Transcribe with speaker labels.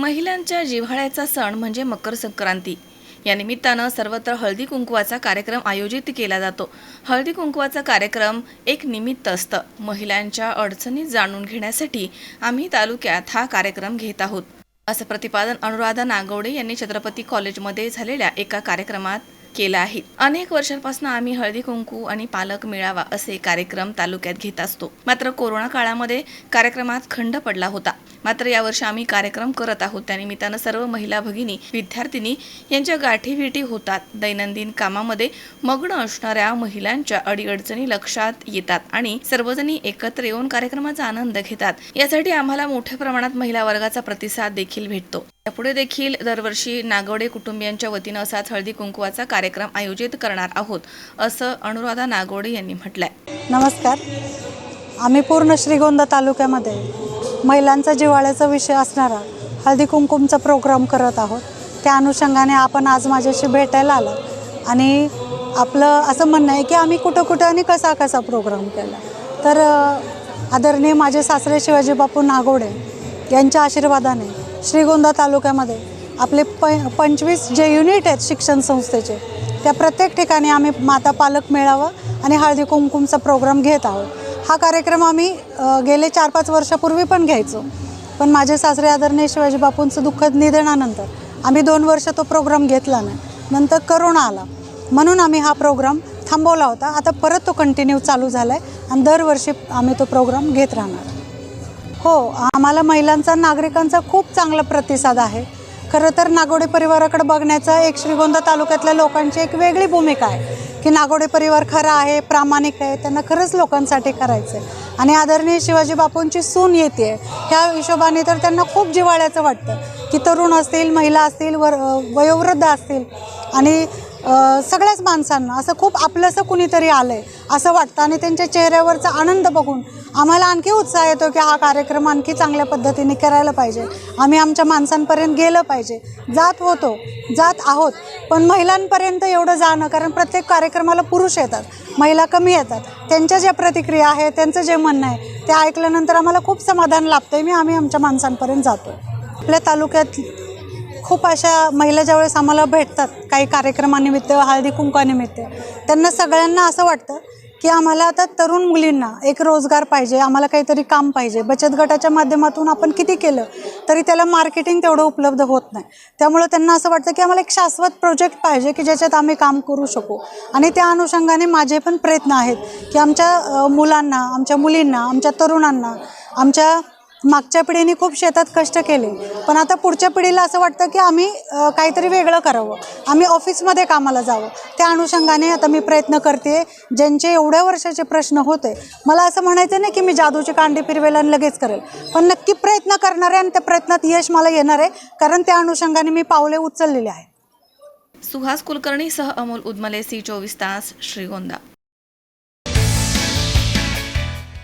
Speaker 1: महिलांच्या जिव्हाळ्याचा सण म्हणजे मकर संक्रांती. या निमित्तानं सर्वत्र हळदी कुंकवाचा कार्यक्रम आयोजित केला जातो. हळदी कुंकवाचा कार्यक्रम एक निमित्त असतं. महिलांच्या अडचणी जाणून घेण्यासाठी आम्ही तालुक्यात हा कार्यक्रम घेत आहोत. असं प्रतिपादन अनुराधा नागवडे यांनी छत्रपती कॉलेजमध्ये झालेल्या एका कार्यक्रमात केला आहे. अनेक वर्षांपासून आम्ही हळदी कुंकू आणि पालक मिळावा असे कार्यक्रम तालुक्यात घेत असतो. मात्र कोरोना काळामध्ये कार्यक्रमात खंड पडला होता. मात्र यावर्षी आम्ही कार्यक्रम करत आहोत. त्यानिमित्तानं सर्व महिला भगिनी विद्यार्थिनी यांच्या गाठीभेटी होतात. दैनंदिन कामामध्ये मग्न असणाऱ्या महिलांच्या अडीअडचणी लक्षात येतात आणि सर्वजणी एकत्र येऊन कार्यक्रमाचा आनंद घेतात. यासाठी आम्हाला मोठ्या प्रमाणात महिला वर्गाचा प्रतिसाद देखील भेटतो. यापुढे देखील दरवर्षी नागवडे कुटुंबियांच्या वतीनं असाच हळदी कुंकवाचा कार्यक्रम आयोजित करणार आहोत असं अनुराधा नागवडे यांनी म्हटलंय.
Speaker 2: नमस्कार. आम्ही पूर्ण श्रीगोंदा तालुक्यामध्ये महिलांचा जिव्हाळ्याचा विषय असणारा हळदी कुंकुमचा प्रोग्राम करत आहोत. त्या अनुषंगाने आपण आज माझ्याशी भेटायला आला आणि आपलं असं म्हणणं आहे की आम्ही कुठं कुठं आणि कसा कसा प्रोग्राम केला. तर आदरणीय माझे सासरे शिवाजी बापू नागोडे यांच्या आशीर्वादाने श्रीगोंदा तालुक्यामध्ये आपले प पंचवीस जे युनिट आहेत शिक्षण संस्थेचे त्या प्रत्येक ठिकाणी आम्ही माता पालक मेळावा आणि हळदी कुंकुमचा प्रोग्राम घेत आहोत. हा कार्यक्रम आम्ही गेले चार पाच वर्षापूर्वी पण घ्यायचो. पण माझे सासरे आदरणीय शिवाजी बापूंचं दुःखद निधनानंतर आम्ही दोन वर्ष तो प्रोग्राम घेतला नाही. नंतर करोना आला. म्हणून आम्ही हा प्रोग्राम थांबवला होता. आता परत तो कंटिन्यू चालू झाला आहे आणि दरवर्षी आम्ही तो प्रोग्राम घेत राहणार. हो आम्हाला महिलांचा नागरिकांचा खूप चांगला प्रतिसाद आहे. खरं तर नागोडे परिवाराकडे बघण्याचा एक श्रीगोंदा तालुक्यातल्या लोकांची एक वेगळी भूमिका आहे की नागोडे परिवार खरा आहे प्रामाणिक आहे त्यांना खरंच लोकांसाठी करायचं आहे. आणि आदरणीय शिवाजी बापूंची सून येते ह्या हिशोबाने तर त्यांना खूप जिव्हाळ्याचं वाटतं की तरुण असतील महिला असतील वर वयोवृद्ध असतील. आणि सगळ्याच माणसांना असं खूप आपलंसं कुणीतरी आलं आहे असं वाटतं. आणि त्यांच्या चेहऱ्यावरचा आनंद बघून आम्हाला आणखी उत्साह येतो की हा कार्यक्रम आणखी चांगल्या पद्धतीने करायला पाहिजे. आम्ही आमच्या माणसांपर्यंत गेलं पाहिजे. जात होतो जात आहोत पण महिलांपर्यंत एवढं जाणं कारण प्रत्येक कार्यक्रमाला पुरुष येतात महिला कमी येतात. त्यांच्या ज्या प्रतिक्रिया आहे त्यांचं जे म्हणणं आहे ते ऐकल्यानंतर आम्हाला खूप समाधान लाभतं आहे मी आम्ही आमच्या माणसांपर्यंत जातो आपल्या तालुक्यात खूप अशा महिला ज्यावेळेस आम्हाला भेटतात काही कार्यक्रमानिमित्त हळदी कुंकानिमित्त त्यांना सगळ्यांना असं वाटतं की आम्हाला आता तरुण मुलींना एक रोजगार पाहिजे आम्हाला काहीतरी काम पाहिजे. बचत गटाच्या माध्यमातून आपण किती केलं तरी त्याला मार्केटिंग तेवढं उपलब्ध होत नाही. त्यामुळं त्यांना असं वाटतं की आम्हाला एक शाश्वत प्रोजेक्ट पाहिजे की ज्याच्यात आम्ही काम करू शकू. आणि त्या अनुषंगाने माझे पण प्रयत्न आहेत की आमच्या मुलांना आमच्या मुलींना आमच्या तरुणांना आमच्या मागच्या पिढीने खूप शेतात कष्ट केले. पण आता पुढच्या पिढीला असं वाटतं की आम्ही काहीतरी वेगळं करावं. आम्ही ऑफिसमध्ये कामाला जावं. त्या अनुषंगाने आता मी प्रयत्न करते ज्यांचे एवढ्या वर्षाचे प्रश्न होते. मला असं म्हणायचं नाही की मी जादूची कांडी फिरवेल आणि लगेच करेल. पण नक्की प्रयत्न करणार आहे आणि त्या प्रयत्नात यश मला येणार आहे कारण त्या अनुषंगाने मी पावले उचललेले आहेत
Speaker 1: सुहास कुलकर्णी सह अमोल उदमले सी चोवीस तास श्रीगोंदा.